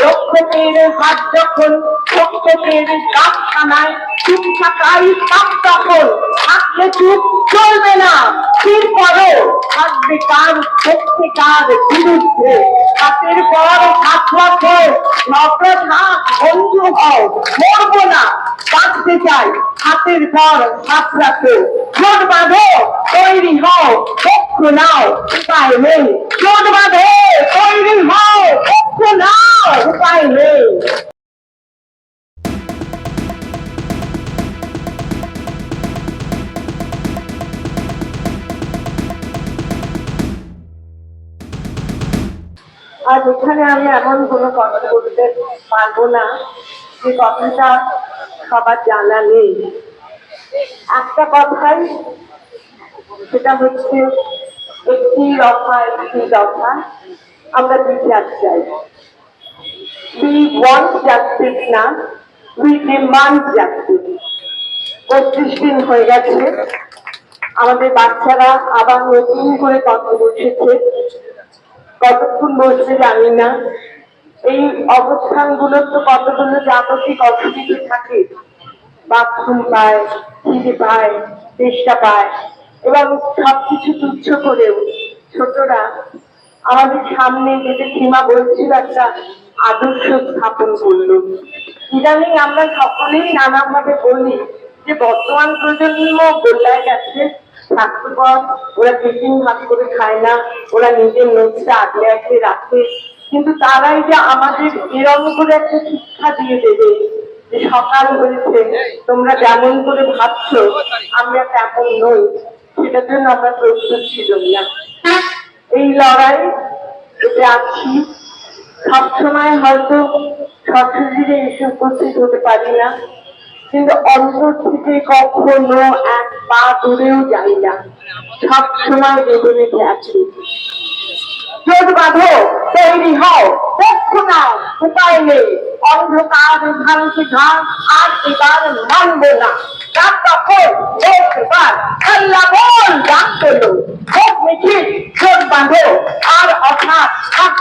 চুপ থাকলে চুপ চলবে না। স্থির করো। থাকবে কার সত্যিকার বিরুদ্ধে। হাতের পর বন্ধু হও মরবো না। বাঁচতে চাই। হাতের পর হাত জোট বাঁধো, তৈরি হও পক্ষ নাও, উপায় নেই। জোট বাঁধো, তৈরি হও। উপায় নেই আর এখানে আমি এমন কোনো কথা বলতে পারব না যে কথাটা সবার জানা নেই। একটা কথাই, সেটা হচ্ছে, একটি দফা একটি দফা, আমরা বিচার চাই। We want justice না we demand justice. পঁচিশ দিন হয়ে গেছে। আমাদের বাচ্চারা আবার নতুন করে কথা বসেছে কতক্ষণ বসবে জানি না। এই অবস্থানগুলো তো কতগুলো জাগতিক অসুবিধে থাকে। বাথরুম পায়, খিদে পায় চেষ্টা পায়। এবং সবকিছু তুচ্ছ করেও ছোটরা আমাদের সামনে যেটা সীমা বলছিল একটা আদর্শ স্থাপন করল। ইদানিং আমরা সকলেই নানাভাবে বলি যে বর্তমান প্রজন্ম গোল্লায় গেছে, স্বাস্থ্যকর, ওরা টিফিন ভাত করে খায় না, ওরা নিজের নোটটা আগলে আগলে রাখে। কিন্তু তারাই যে আমাদের এরকম করে একটা শিক্ষা দিয়ে দেবে যে সকাল হয়েছে, তোমরা যেমন করে ভাবছ, আমরা তেমন নই। সেটার জন্য আমরা প্রস্তুত ছিলাম না। এই লড়াই আছি, সবসময় হয়তো সশরীরে এসে উপস্থিত হতে পারি না, কিন্তু অন্তর থেকে কখনো এক পা দূরেও যাই না সব সময় বেদনীতে আছি। জোট বাঁধো, তৈরি হও, পক্ষ নাও, উপায় নেই, অন্ধকার ভাঙছে ঘাট আর এবার মানবো না। রাত তখন হোক এবার খেল্লা বল ডাক তোলো হোক মিছিল চোখ বাঁধো আর অথাৎ থাকব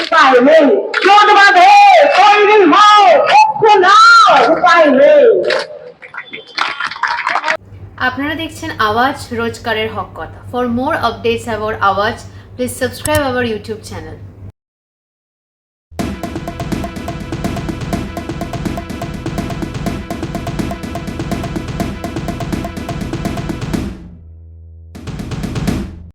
উপায় নেই নাও, উপায় নেই। আপনারা দেখছেন আওয়াজ রোজকারের হক কথা। For more updates about Awaaz please subscribe our YouTube channel